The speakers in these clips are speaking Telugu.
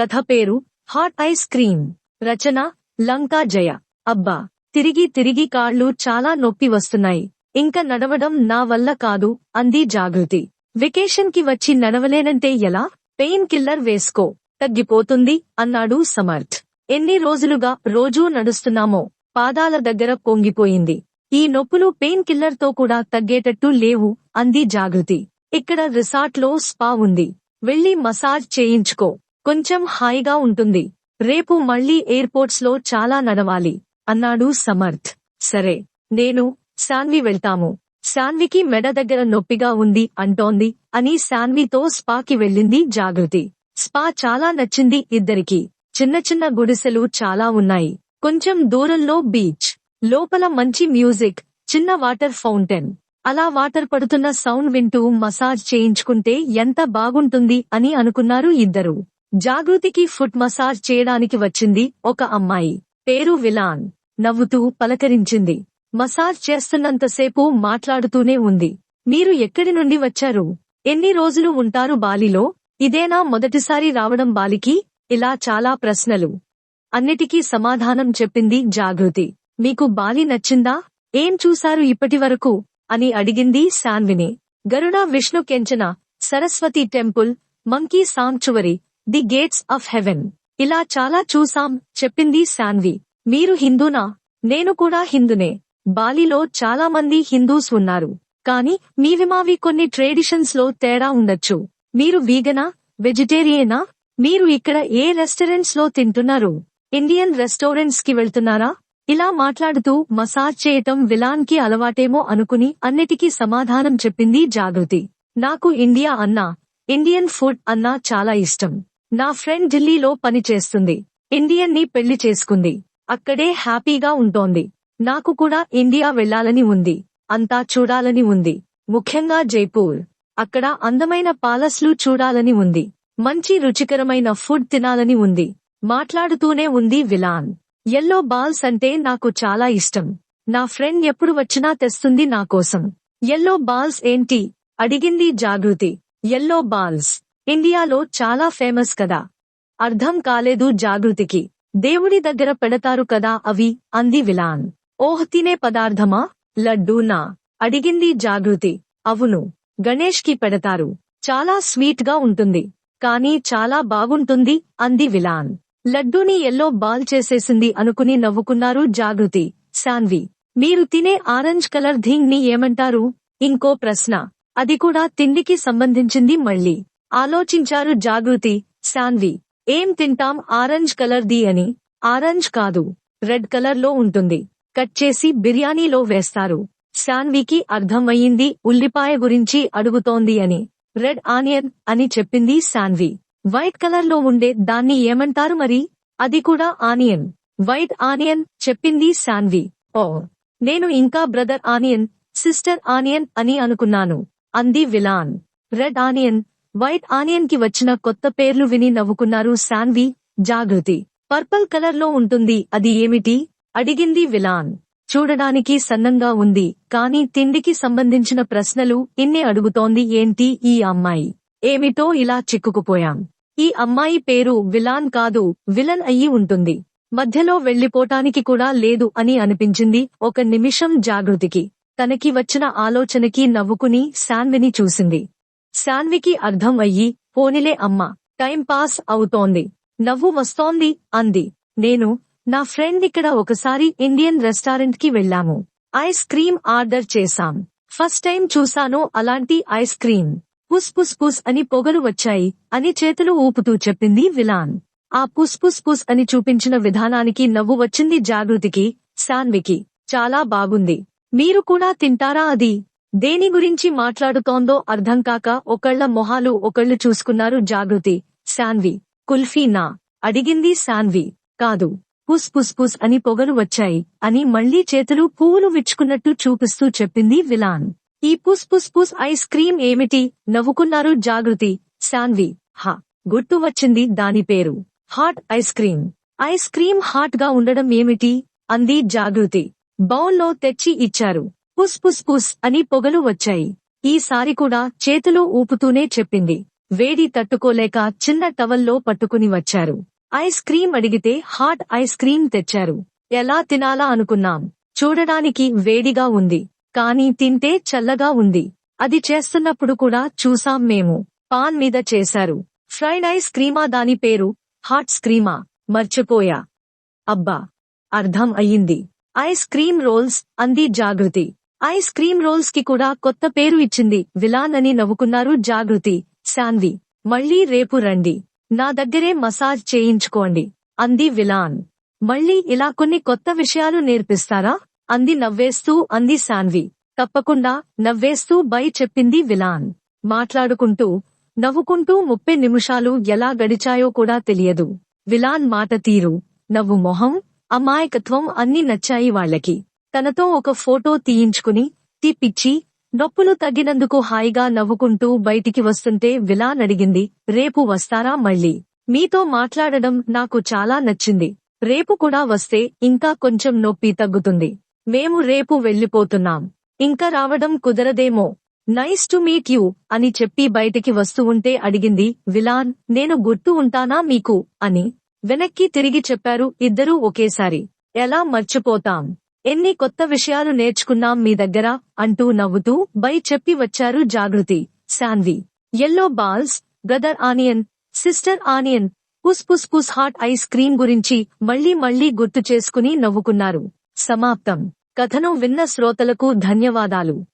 కథ పేరు హాట్ ఐస్ క్రీమ్. రచన లంకా జయ. అబ్బా తిరిగి తిరిగి కాళ్ళు చాలా నొప్పి వస్తున్నాయి. ఇంక నడవడం నా వల్ల కాదు అంది జాగృతి. వెకేషన్కి వచ్చి నడవలేనంటే ఎలా? పెయిన్ కిల్లర్ వేసుకో. తగ్గిపోతుంది అన్నాడు సమర్థ్. ఎన్ని రోజులుగా రోజూ నడుస్తున్నామో. పాదాల దగ్గర పొంగిపోయింది. ఈ నొప్పులు పెయిన్ కిల్లర్తో కూడా తగ్గేటట్టు లేవు అంది జాగృతి. ఇక్కడ రిసార్ట్లో స్పా ఉంది. వెళ్ళి మసాజ్ చేయించుకో. కొంచెం హాయిగా ఉంటుంది. రేపు మళ్ళీ ఎయిర్పోర్ట్స్లో చాలా నడవాలి. అన్నాడు సమర్థ్. సరే నేను శాన్వి వెళ్తాము. శాన్వికి మెడ దగ్గర నొప్పిగా ఉంది అంటోంది అని శాన్వితో స్పాకి వెళ్ళింది జాగృతి. స్పా చాలా నచ్చింది ఇద్దరికి. చిన్న చిన్న గుడిసెలు చాలా ఉన్నాయి. కొంచెం దూరంలో బీచ్. లోపల మంచి మ్యూజిక్ చిన్న వాటర్ ఫౌంటైన్. అలా వాటర్ పడుతున్న సౌండ్ వింటూ మసాజ్ చేయించుకుంటే ఎంత బాగుంటుంది అని అనుకున్నారు ఇద్దరు. జాగృతికి ఫుట్ మసాజ్ చేయడానికి వచ్చింది ఒక అమ్మాయి. పేరు విలాన్. నవ్వుతూ పలకరించింది. మసాజ్ చేస్తున్నంతసేపు మాట్లాడుతూనే ఉంది. మీరు ఎక్కడి నుండి వచ్చారు? ఎన్ని రోజులు ఉంటారు బాలిలో? ఇదేనా మొదటిసారి రావడం బాలికి? ఇలా చాలా ప్రశ్నలు. అన్నిటికీ సమాధానం చెప్పింది జాగృతి. మీకు బాలి నచ్చిందా? ఏం చూశారు ఇప్పటివరకు అని అడిగింది శాన్విని. Garuda Vishnu Kencana Saraswati temple monkey sanctuary the gates of heaven. ఇలా చాలా చూసాం చెప్పింది శాన్వి. మీరు హిందూనా? నేను కూడా హిందునే. బాలిలో చాలా మంది హిందూస్ ఉన్నారు. కానీ మీవి మావి కొన్ని ట్రెడిషన్స్లో తేడా ఉండొచ్చు. మీరు వీగనా? వెజిటేరియనా? మీరు ఇక్కడ ఏ రెస్టారెంట్స్లో తింటున్నారు? ఇండియన్ రెస్టారెంట్స్కి వెళ్తున్నారా? ఇలా మాట్లాడుతూ మసాజ్ చేయటం విలాన్కి అలవాటేమో అనుకుని అన్నిటికీ సమాధానం చెప్పింది జాగృతి. నాకు ఇండియా అన్నా ఇండియన్ ఫుడ్ అన్నా చాలా ఇష్టం. నా ఫ్రెండ్ ఢిల్లీలో పని చేస్తుంది. ఇండియన్ని పెళ్ళి చేసుకుంది. అక్కడే హ్యాపీగా ఉంటోంది. నాకు కూడా ఇండియా వెళ్ళాలని ఉంది. అంతా చూడాలని ఉంది. ముఖ్యంగా జైపూర్. అక్కడ అందమైన పాలస్లు చూడాలని ఉంది. మంచి రుచికరమైన ఫుడ్ తినాలని ఉంది. మాట్లాడుతూనే ఉంది విలాన్. ఎల్లో బాల్స్ అంటే నాకు చాలా ఇష్టం. నా ఫ్రెండ్ ఎప్పుడు వచ్చినా తెస్తుంది నాకోసం ఎల్లో బాల్స్ ఏంటి? అడిగింది జాగృతి. Yellow balls. ఇండియాలో చాలా ఫేమస్ కదా. అర్థం కాలేదు జాగృతికి. దేవుడి దగ్గర పెడతారు కదా అవి అంది విలాన్. ఓహ్ తినే పదార్థమా? లడ్డూనా అడిగింది జాగృతి. అవును. గణేష్కి పెడతారు. చాలా స్వీట్గా ఉంటుంది. కానీ చాలా బాగుంటుంది అంది విలాన్. లడ్డూని ఎల్లో బాల్ చేసేసింది అనుకుని నవ్వుకున్నారు జాగృతి. శాన్వి. మీరు తినే ఆరెంజ్ కలర్ థింగ్ని ఏమంటారు? ఇంకో ప్రశ్న. అది కూడా తిండికి సంబంధించింది మళ్ళీ. ఆలోచించారు జాగృతి శాన్వి. ఏం తింటాం ఆరెంజ్ కలర్ ది అని. ఆరెంజ్ కాదు రెడ్ కలర్లో ఉంటుంది. కట్ చేసి బిర్యానీలో వేస్తారు. శాన్వికి అర్థమయ్యింది ఉల్లిపాయ గురించి అడుగుతోంది అని. రెడ్ ఆనియన్ అని చెప్పింది శాన్వి. వైట్ కలర్లో ఉండే దాన్ని ఏమంటారు మరి? అది కూడా ఆనియన్. వైట్ ఆనియన్ చెప్పింది శాన్వి. ఓ నేను ఇంకా బ్రదర్ ఆనియన్ సిస్టర్ ఆనియన్ అని అనుకున్నాను. అంది విలాన్. రెడ్ ఆనియన్ వైట్ ఆనియన్కి వచ్చిన కొత్త పేర్లు విని నవ్వుకున్నారు శాన్వి. జాగృతి. పర్పల్ కలర్లో ఉంటుంది. అది ఏమిటి? అడిగింది విలాన్. చూడడానికి సన్నంగా ఉంది. కానీ తిండికి సంబంధించిన ప్రశ్నలు ఇన్నే అడుగుతోంది ఏంటి ఈ అమ్మాయి? ఏమిటో ఇలా చిక్కుకుపోయాం. ఈ అమ్మాయి పేరు విలాన్ కాదు విలన్ అయ్యి ఉంటుంది. మధ్యలో వెళ్ళిపోటానికి కూడా లేదు అని అనిపించింది ఒక నిమిషం జాగృతికి. తనకి వచ్చిన ఆలోచనకి నవ్వుకుని శాన్విని చూసింది. శాన్వికి అర్థం అయ్యి పోనిలే అమ్మా టైం పాస్ అవుతోంది. నవ్వు వస్తోంది అంది. నేను నా ఫ్రెండ్ ఇక్కడ ఒకసారి ఇండియన్ రెస్టారెంట్కి వెళ్ళాము. ఐస్ క్రీమ్ ఆర్డర్ చేశాం. ఫస్ట్ టైం చూశాను అలాంటి ఐస్ క్రీమ్. పుస్ పుస్ పుస్ అని పొగలు వచ్చాయి అని చేతులు ఊపుతూ చెప్పింది విలాన్. ఆ పుస్ పుస్ పుస్ అని చూపించిన విధానానికి నవ్వు వచ్చింది జాగృతికి శాన్వికి. చాలా బాగుంది. మీరు కూడా తింటారా అది? దేని గురించి మాట్లాడుతోందో అర్థం కాక ఒకళ్ళ మొహాలు ఒకళ్ళు చూసుకున్నారు జాగృతి. శాన్వి. కుల్ఫీనా అడిగింది శాన్వి. కాదు. పుస్ పుస్ పుస్ అని పొగలు వచ్చాయి. అని మళ్ళీ చేతులు పువ్వులు విచ్చుకున్నట్టు చూపిస్తూ చెప్పింది విలాన్. ఈ పుస్ పుస్ పుస్ ఐస్ క్రీం ఏమిటి? నవ్వుకున్నారు జాగృతి. శాన్వి. హా. గుర్తు వచ్చింది దాని పేరు. Hot ice cream ice cream హాట్గా ఉండడం ఏమిటి? అంది జాగృతి. బౌల్లో తెచ్చి ఇచ్చారు. పుస్ పుస్ పుస్ అని పొగలు వచ్చాయి. ఈసారి కూడా చేతులు ఊపుతూనే చెప్పింది. వేడి తట్టుకోలేక చిన్న టవల్లో పట్టుకుని వచ్చారు. ఐస్ క్రీం అడిగితే హాట్ ఐస్ క్రీం తెచ్చారు. ఎలా తినాలా అనుకున్నాం. చూడడానికి వేడిగా ఉంది. కానీ తింటే చల్లగా ఉంది. అది చేస్తున్నప్పుడు కూడా చూసాం మేము. పాన్ మీద చేశారు. ఫ్రైడ్ ఐస్ క్రీమా దాని పేరు? హాట్ స్క్రీమా. మర్చిపోయా. అబ్బా. అర్థం అయ్యింది. ఐస్ క్రీం రోల్స్ అంది జాగృతి. ఐస్ క్రీమ్ రోల్స్కి కూడా కొత్త పేరు ఇచ్చింది. విలాన్ అని నవ్వుకున్నారు జాగృతి. శాన్వి మళ్ళీ రేపు రండి. నా దగ్గరే మసాజ్ చేయించుకోండి అంది విలాన్. మళ్ళీ ఇలా కొన్ని కొత్త విషయాలు నేర్పిస్తారా? అంది నవ్వేస్తూ అంది శాన్వి. తప్పకుండా నవ్వేస్తూ బై చెప్పింది విలాన్. మాట్లాడుకుంటూ నవ్వుకుంటూ ముప్పై నిమిషాలు ఎలా గడిచాయో కూడా తెలియదు. విలాన్ మాట తీరు నవ్వు మొహం అమాయకత్వం అన్నీ నచ్చాయి వాళ్ళకి. తనతో ఒక ఫోటో తీయించుకుని తీపిచ్చి నొప్పులు తగ్గినందుకు హాయిగా నవ్వుకుంటూ బయటికి వస్తుంటే విలాన్ అడిగింది రేపు వస్తారా మళ్ళీ? మీతో మాట్లాడడం నాకు చాలా నచ్చింది. రేపు కూడా వస్తే ఇంకా కొంచెం నొప్పి తగ్గుతుంది. మేము రేపు వెళ్ళిపోతున్నాం. ఇంకా రావడం కుదరదేమో. నైస్ టు మీట్ యూ అని చెప్పి బయటికి వస్తూ ఉంటే అడిగింది విలాన్ నేను గుర్తు ఉంటానా మీకు? అని. వెనక్కి తిరిగి చెప్పారు ఇద్దరూ ఒకేసారి. ఎలా మర్చిపోతాం? ఎన్ని కొత్త విషయాలు నేర్చుకున్నాం మీ దగ్గర? అంటూ నవ్వుతూ బై చెప్పి వచ్చారు Jagruti Sanvi. Yellow balls brother onion sister onion puss puss puss hot ice cream గురించి మళ్ళీ మళ్ళీ గుర్తు చేసుకుని నవ్వుకున్నారు. సమాప్తం. కథను విన్న శ్రోతలకు ధన్యవాదాలు.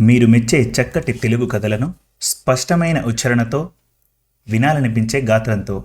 మీరు మెచ్చే చక్కటి తెలుగు కథలను స్పష్టమైన ఉచ్చారణతో వినాలనిపించే గాత్రంతో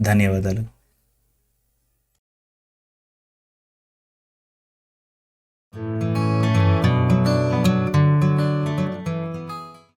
ధన్యవాదాలు.